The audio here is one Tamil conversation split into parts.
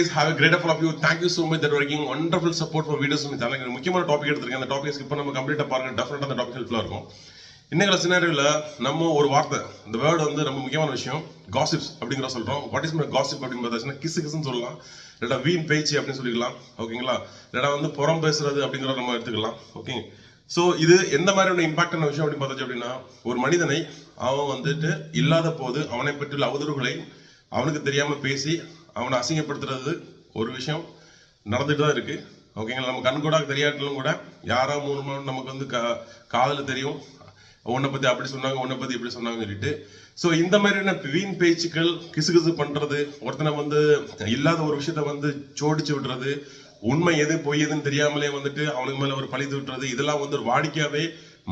Guys have a great of you thank you so much that much wonderful support for videos for முக்கியமான டாபிக் எடுத்திருக்கேன். அந்த டாபிக் இப்போ நம்ம கம்ப்ளீட்டாக பாருங்க. டெஃபினட்டாக அந்த டாபிக் ஹெல்ப்ஃபுல்லாக இருக்கும். இன்னைக்கு சினாரியில் நம்ம ஒரு வார்த்தை இந்த வேர்டு வந்து ரொம்ப முக்கியமான விஷயம். காசிப்ஸ் அப்படிங்கிற சொல்கிறோம் வாட் இஸ் மை காசிப் அப்படின்னு பார்த்தா கிசு கிசுன்னு சொல்லலாம். இல்லைடா வீண் பேச்சு அப்படின்னு சொல்லிக்கலாம். ஓகேங்களா? இல்லைடா வந்து புறம் பேசுறது அப்படிங்கிறத நம்ம எடுத்துக்கலாம். ஓகே. ஸோ இது எந்த மாதிரியான இம்பாக்டான விஷயம் அப்படின்னு பார்த்தாச்சு அப்படின்னா ஒரு மனிதனை அவன் வந்துட்டு இல்லாத போது அவனை பற்றியுள்ள அவதூறுகளை அவனுக்கு தெரியாமல் பேசி அவனை அசிங்கப்படுத்துறது ஒரு விஷயம். நடந்துட்டு தான் இருக்கு. ஓகேங்களா நம்ம கண் கூட தெரியாட்டிலும் கூட யாரோ மூலமா நமக்கு வந்து கா காதல் தெரியும். உன்னை பத்தி அப்படி சொன்னாங்க உன்னை பத்தி இப்படி சொன்னாங்கன்னு சொல்லிட்டு. ஸோ இந்த மாதிரியான வீண் பேச்சுக்கள் கிசுகிசு பண்றது ஒருத்தனை வந்து இல்லாத ஒரு விஷயத்த வந்து சோடிச்சு விடுறது உண்மை எது பொய் எதுன்னு தெரியாமலே வந்துட்டு அவனுக்கு மேல ஒரு பழி விட்டுறது இதெல்லாம் வந்து ஒரு வாடிக்கையாவே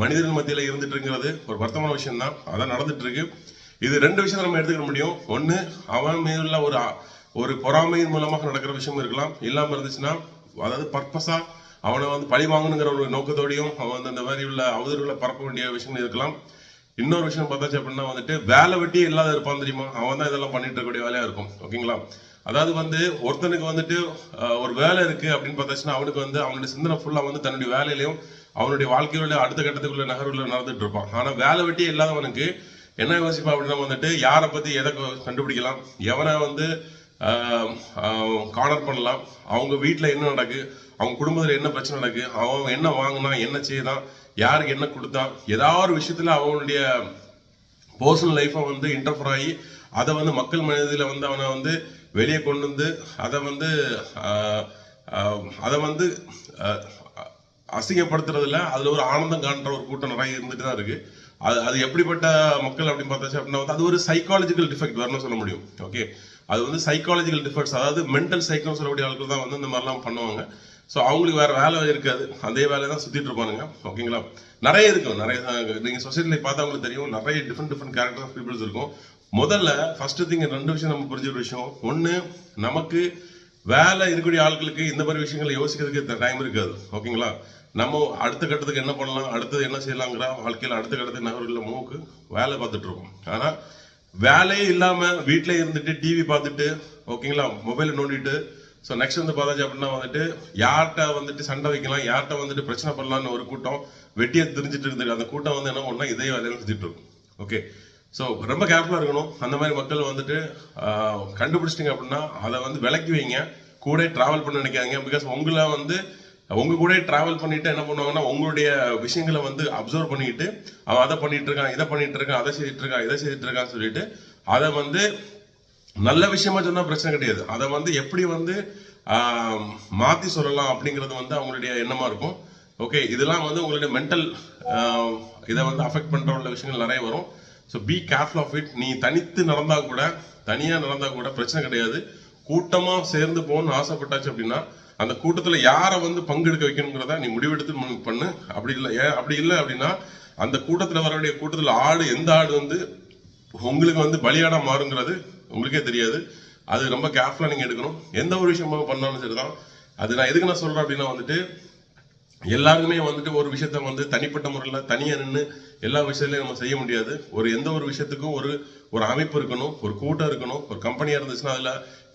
மனிதர்கள் மத்தியில இருந்துட்டு இருக்கிறது ஒரு வருத்தமான விஷயம் தான் அதான் நடந்துட்டு இருக்கு இது ரெண்டு விஷயத்தை நம்ம எடுத்துக்க முடியும். ஒன்று அவன் மேல ஒரு ஒரு பொறாமையின் மூலமாக நடக்கிற விஷயம் இருக்கலாம். இல்லாமல் இருந்துச்சுன்னா அதாவது பர்பஸா அவனை வந்து பழி வாங்கணுங்கிற ஒரு நோக்கத்தோடையும் அவன் வந்து அந்த மாதிரி உள்ள அவதூறுகளை பரப்ப வேண்டிய விஷயங்கள் இருக்கலாம். இன்னொரு விஷயம் பார்த்தாச்சு அப்படின்னா வந்துட்டு வேலை வெட்டியே இல்லாத இருப்பான் தெரியுமா? அவன் தான் இதெல்லாம் பண்ணிட்டு இருக்கக்கூடிய வேலையா இருக்கும். ஓகேங்களா அதாவது வந்து ஒருத்தனுக்கு வந்துட்டு ஒரு வேலை இருக்கு அப்படின்னு பார்த்தாச்சுன்னா அவனுக்கு வந்து அவனுடைய சிந்தனை ஃபுல்லா வந்து தன்னுடைய வேலையிலையும் அவனுடைய வாழ்க்கையோட அடுத்த கட்டத்துக்குள்ள நகர்வுல நடந்துட்டு இருப்பான். ஆனா வேலை வெட்டியே இல்லாதவனுக்கு என்ன யோசிப்பான் அப்படின்னா வந்துட்டு யாரை பத்தி எதை கண்டுபிடிக்கலாம்? எவனை வந்து கார்னர் பண்ணலாம். அவங்க வீட்டில் என்ன நடக்கு? அவங்க குடும்பத்தில் என்ன பிரச்சனை நடக்கு? அவன் என்ன வாங்கினான் என்ன செய்தான் யாருக்கு என்ன கொடுத்தான் ஏதாவது ஒரு அவனுடைய பர்சனல் லைஃப்பை வந்து இன்டர்ஃபர் ஆகி அதை வந்து மக்கள் மனதில் வந்து அவனை வந்து வெளியே கொண்டு வந்து அதை வந்து அதை வந்து அசிங்கப்படுத்துறதுல அதில் ஒரு ஆனந்தம் காண்ற ஒரு கூட்டம் நிறைய இருந்துட்டு தான் இருக்குது அது அது எப்படிப்பட்ட மக்கள் அப்படின்னு பார்த்தாச்சு அப்படின்னா வந்து அது ஒரு சைக்காலஜிக்கல் டிஃபெக்ட் வரணும்னு சொல்ல முடியும். ஓகே அது வந்து சைக்காலஜிக்கல் டிஃபெக்ட்ஸ் அதாவது மென்டல் சைக்கோ சொல்லக்கூடிய ஆட்கள் தான் வந்து இந்த மாதிரிலாம் பண்ணுவாங்க. ஸோ அவங்களுக்கு வேற வேலை இருக்காது. அதே வேலையை தான் சுத்திட்டு இருப்பானுங்க. ஓகேங்களா நிறைய இருக்கும் நிறைய நீங்கள் சொசைட்டியில் சொசைட்டில பார்த்தா தெரியும். நிறைய different different character of peoples இருக்கும். முதல்ல ஃபர்ஸ்ட் திங் ரெண்டு விஷயம் நம்ம புரிஞ்ச ஒரு விஷயம். ஒன்று நமக்கு வேலை இருக்கக்கூடிய ஆட்களுக்கு இந்த மாதிரி விஷயங்களை யோசிக்கிறதுக்கு டைம் இருக்காது. ஓகேங்களா நம்ம அடுத்த கட்டத்துக்கு என்ன பண்ணலாம்? அடுத்தது என்ன செய்யலாங்கிற வாழ்க்கையில் அடுத்த கட்டத்துக்கு நகர்வுல மூக்கு வேலை பார்த்துட்டு இருக்கோம். ஆனால் வேலையே இல்லாமல் வீட்ல இருந்துட்டு டிவி பார்த்துட்டு ஓகேங்களா? மொபைல் நோண்டிட்டு ஸோ நெக்ஸ்ட் வந்து பார்த்தாச்சு அப்படின்னா வந்துட்டு யார்கிட்ட வந்துட்டு சண்டை வைக்கலாம் யார்கிட்ட வந்துட்டு பிரச்சனை பண்ணலாம்னு ஒரு கூட்டம் வெட்டியை தெரிஞ்சுட்டு இருந்துருக்கு அந்த கூட்டம் வந்து என்ன பண்ணால் இதே வேலையில சுத்திட்டு இருக்கும். ஓகே ஸோ ரொம்ப கேர்ஃபுல்லாக இருக்கணும். அந்த மாதிரி மக்கள் வந்துட்டு கண்டுபிடிச்சிட்டிங்க அப்படின்னா அதை வந்து விலக்கி வைங்க. கூட ட்ராவல் பண்ண நினைக்காதீங்க பிகாஸ் உங்களை வந்து உங்க கூட டிராவல் பண்ணிட்டு என்ன பண்ணுவாங்கன்னா உங்களுடைய விஷயங்களை வந்து அப்சர்வ் பண்ணிக்கிட்டு அவன் அதை பண்ணிட்டு இருக்கான் இதை பண்ணிட்டு இருக்கான் அதை செய்துட்டு இருக்கான் இதை செய்துட்டு இருக்கான்னு சொல்லிட்டு அதை வந்து நல்ல விஷயமா சொன்னா பிரச்சனை கிடையாது. அதை வந்து எப்படி வந்து மாத்தி சொல்லலாம் அப்படிங்கிறது வந்து அவங்களுடைய எண்ணமா இருக்கும். ஓகே இதெல்லாம் வந்து உங்களுடைய மென்டல் இதை வந்து அஃபெக்ட் பண்ற உள்ள விஷயங்கள் நிறைய வரும். So be careful of it நீ தனித்து நடந்தா கூட தனியா நடந்தா கூட பிரச்சனை கிடையாது. கூட்டமா சேர்ந்து போகணும்னு ஆசைப்பட்டாச்சு அப்படின்னா அந்த கூட்டத்தில் யாரை வந்து பங்கெடுக்க வைக்கணுங்கிறத நீ முடிவெடுத்து பண்ணு. அப்படி இல்லை ஏன் அப்படி இல்லை அப்படின்னா அந்த கூட்டத்தில் வரக்கூடிய கூட்டத்தில் ஆடு எந்த ஆடு வந்து உங்களுக்கு வந்து பலியாடா மாறுங்கிறது உங்களுக்கே தெரியாது. அது ரொம்ப கேர்ஃபுல்லாக நீங்கள் எடுக்கணும். எந்த ஒரு விஷயமாக பண்ணாலும் சரி தான் அது நான் எதுக்கு நான் சொல்கிறேன் அப்படின்னா வந்துட்டு எல்லாருக்குமே வந்துட்டு ஒரு விஷயத்த வந்து தனிப்பட்ட முறையில் தனியாக நின்று எல்லா விஷயத்துலையும் நம்ம செய்ய முடியாது. ஒரு எந்த ஒரு விஷயத்துக்கும் ஒரு ஒரு அமைப்பு இருக்கணும் ஒரு கூட்டம் இருக்கணும் ஒரு கம்பெனியாக இருந்துச்சுன்னா அதில்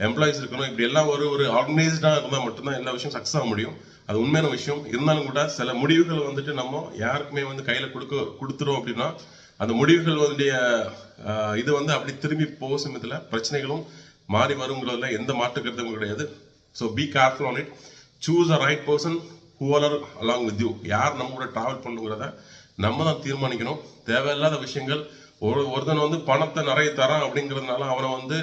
எம்ப்ளாயிஸ் இருக்கணும். இப்படி எல்லாம் ஒரு ஒரு ஆர்கனைஸ்டாக இருந்தால் மட்டும்தான் எல்லா விஷயம் சக்ஸஸ் ஆக முடியும். அது உண்மையான விஷயம். இருந்தாலும் கூட சில முடிவுகள் வந்துட்டு நம்ம யாருக்குமே வந்து கையில் கொடுக்க கொடுத்துரும் அப்படின்னா அந்த முடிவுகள் வந்து இது வந்து அப்படி திரும்பி போக சமயத்தில் பிரச்சனைகளும் மாறி வருங்கிறதுல எந்த மாற்று கருத்தும் கிடையாது. So be careful on it choose a right person who along with you யார் நம்ம கூட ட்ராவல் பண்ணுங்கிறத நம்ம தான் தீர்மானிக்கணும். தேவையில்லாத விஷயங்கள் ஒரு ஒருத்தன் வந்து பணத்தை நிறைய தரான் அப்படிங்கிறதுனால அவனை வந்து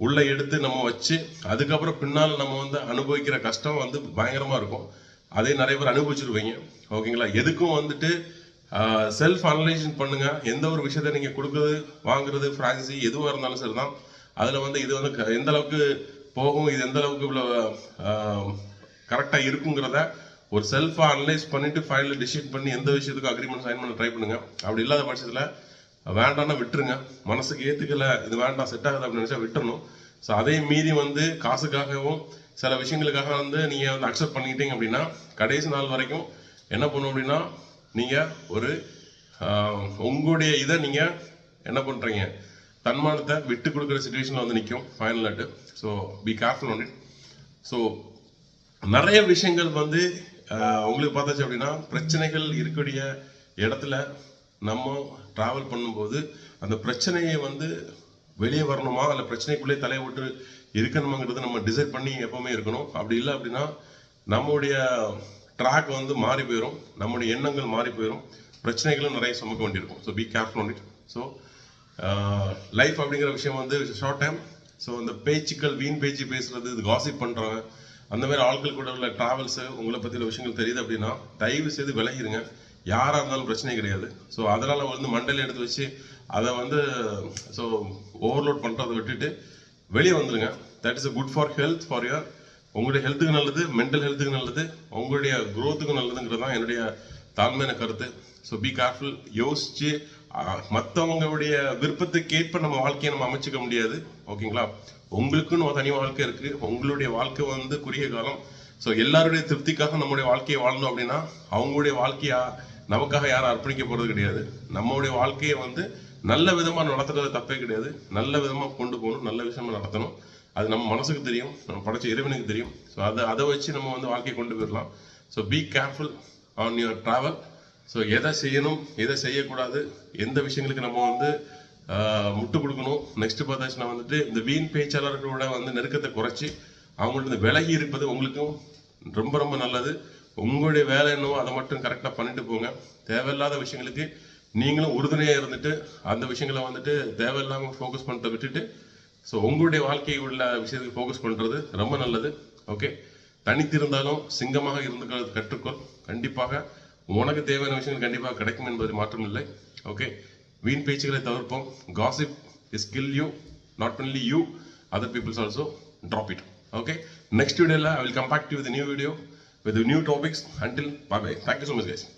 உள்ளே எடுத்து நம்ம வச்சு அதுக்கப்புறம் பின்னால் நம்ம வந்து அனுபவிக்கிற கஷ்டம் வந்து பயங்கரமாக இருக்கும். அதே நிறைய பேர் அனுபவிச்சிருவீங்க ஓகேங்களா? எதுக்கும் வந்துட்டு செல்ஃப் அனலைசேஷன் பண்ணுங்க. எந்த ஒரு விஷயத்த நீங்கள் கொடுக்குறது வாங்குறது ஃப்ரான்சி எதுவாக இருந்தாலும் சரி தான் அதில் வந்து இது வந்து க- எந்த அளவுக்கு போகும் இது எந்த அளவுக்கு இவ்வளோ கரெக்டாக இருக்குங்கிறத ஒரு செல்ஃபாக அனலைஸ் பண்ணிட்டு ஃபைனல் டிசிஷன் பண்ணி எந்த விஷயத்துக்கும் அக்ரிமெண்ட் சைன் பண்ண ட்ரை பண்ணுங்க. அப்படி இல்லாத பட்சத்தில் வேண்டாம்னா விட்டுருங்க. மனசுக்கு ஏற்றுக்கல இது வேண்டாம் செட் ஆகுது அப்படின்னு நினச்சா விட்டுறணும். ஸோ அதே மீறி வந்து காசுக்காகவும் சில விஷயங்களுக்காக வந்து நீங்கள் வந்து அக்செப்ட் பண்ணிக்கிட்டீங்க அப்படின்னா கடைசி நாள் வரைக்கும் என்ன பண்ணும் அப்படின்னா நீங்கள் ஒரு உங்களுடைய இதை நீங்கள் என்ன பண்ணுறீங்க தன்மானத்தை விட்டு கொடுக்குற சுச்சுவேஷனில் வந்து நிற்கும் final so be careful on it so நிறைய விஷயங்கள் வந்து உங்களுக்கு பார்த்தாச்சு அப்படின்னா பிரச்சனைகள் இருக்கக்கூடிய இடத்துல நம்ம ட்ராவல் பண்ணும்போது அந்த பிரச்சனையை வந்து வெளியே வரணுமா? இல்லை பிரச்சனைக்குள்ளே தலையை விட்டு இருக்கணுமாங்கிறது நம்ம டிசைட் பண்ணி எப்போவுமே இருக்கணும். அப்படி இல்லை அப்படின்னா நம்முடைய ட்ராக் வந்து மாறி போயிடும் நம்முடைய எண்ணங்கள் மாறி போயிடும் பிரச்சனைகளும் நிறைய சுமக்க வேண்டியிருக்கும். So be careful on it so life அப்படிங்கிற விஷயம் வந்து ஷார்ட் டைம் ஸோ அந்த பேச்சுக்கள் வீண் பேச்சு பேசுறது இது காசிப் பண்ணுறாங்க அந்த மாதிரி ஆட்கள் கூட உள்ள ட்ராவல்ஸு உங்களை பற்றின விஷயங்கள் தெரியுது அப்படின்னா தயவு செய்து விலகிருங்க. யாராக இருந்தாலும் பிரச்சனை கிடையாது. ஸோ அதனால் வந்து மண்டையில் எடுத்து வச்சு அதை வந்து ஸோ ஓவர்லோட் பண்ணுறதை விட்டுட்டு வெளியே வந்துடுங்க that is good for health for your உங்களுடைய ஹெல்த்துக்கு நல்லது மென்டல் ஹெல்த்துக்கு நல்லது உங்களுடைய குரோத்துக்கும் நல்லதுங்கிறது தான் என்னுடைய தாழ்மையான கருத்து. ஸோ பி கேர்ஃபுல் யோசிச்சு மற்றவங்களுடைய விருப்பத்துக்கேற்ப நம்ம வாழ்க்கையை நம்ம அமைச்சுக்க முடியாது. ஓகேங்களா? உங்களுக்குன்னு ஒரு தனி வாழ்க்கை இருக்கு. உங்களுடைய வாழ்க்கை வந்து குறுகிய காலம். ஸோ எல்லாருடைய திருப்திக்காக நம்முடைய வாழ்க்கையை வாழணும் அப்படின்னா அவங்களுடைய வாழ்க்கையா நமக்காக யாரும் அர்ப்பணிக்க போறது கிடையாது. நம்மளுடைய வாழ்க்கையை வந்து நல்ல விதமா நடத்துறது தப்பே கிடையாது. நல்ல விதமா கொண்டு போகணும் நல்ல விஷயமா நடத்தணும். அது நம்ம மனசுக்கு தெரியும் நம்ம படைச்ச இறைவனுக்கு தெரியும். ஸோ அதை அதை வச்சு நம்ம வந்து வாழ்க்கையை கொண்டு போயிடலாம். So be careful on your travel so எதை செய்யணும் எதை செய்யக்கூடாது எந்த விஷயங்களுக்கு நம்ம வந்து முட்டு கொடுக்கணும். நெக்ஸ்ட் பார்த்தாச்சுன்னா வந்துட்டு இந்த வீண் பேச்சாளர்களோட வந்து நெருக்கத்தை குறைச்சி அவங்கள்ட்ட விலகி இருப்பது உங்களுக்கும் ரொம்ப ரொம்ப நல்லது. உங்களுடைய வேலை என்னவோ அதை மட்டும் கரெக்டாக பண்ணிட்டு போங்க. தேவையில்லாத விஷயங்களுக்கு நீங்களும் உறுதுணையாக இருந்துட்டு அந்த விஷயங்களை வந்துட்டு தேவையில்லாமல் ஃபோக்கஸ் பண்ணுறதை விட்டுட்டு ஸோ உங்களுடைய வாழ்க்கை உள்ள விஷயத்துக்கு ஃபோக்கஸ் பண்ணுறது ரொம்ப நல்லது. ஓகே தனித்திருந்தாலும் சிங்கமாக இருந்து கற்றுக்கொள். கண்டிப்பாக உனக்கு தேவையான விஷயங்கள் கண்டிப்பாக கிடைக்கும் என்பது மாற்றம் இல்லை. ஓகே வீண் பேச்சுகளை தவிர்ப்போம். Gossip is kill you not only you other peoples also drop it okay next வீடியோவில் I will come back to with new video with new topics until bye bye thank much so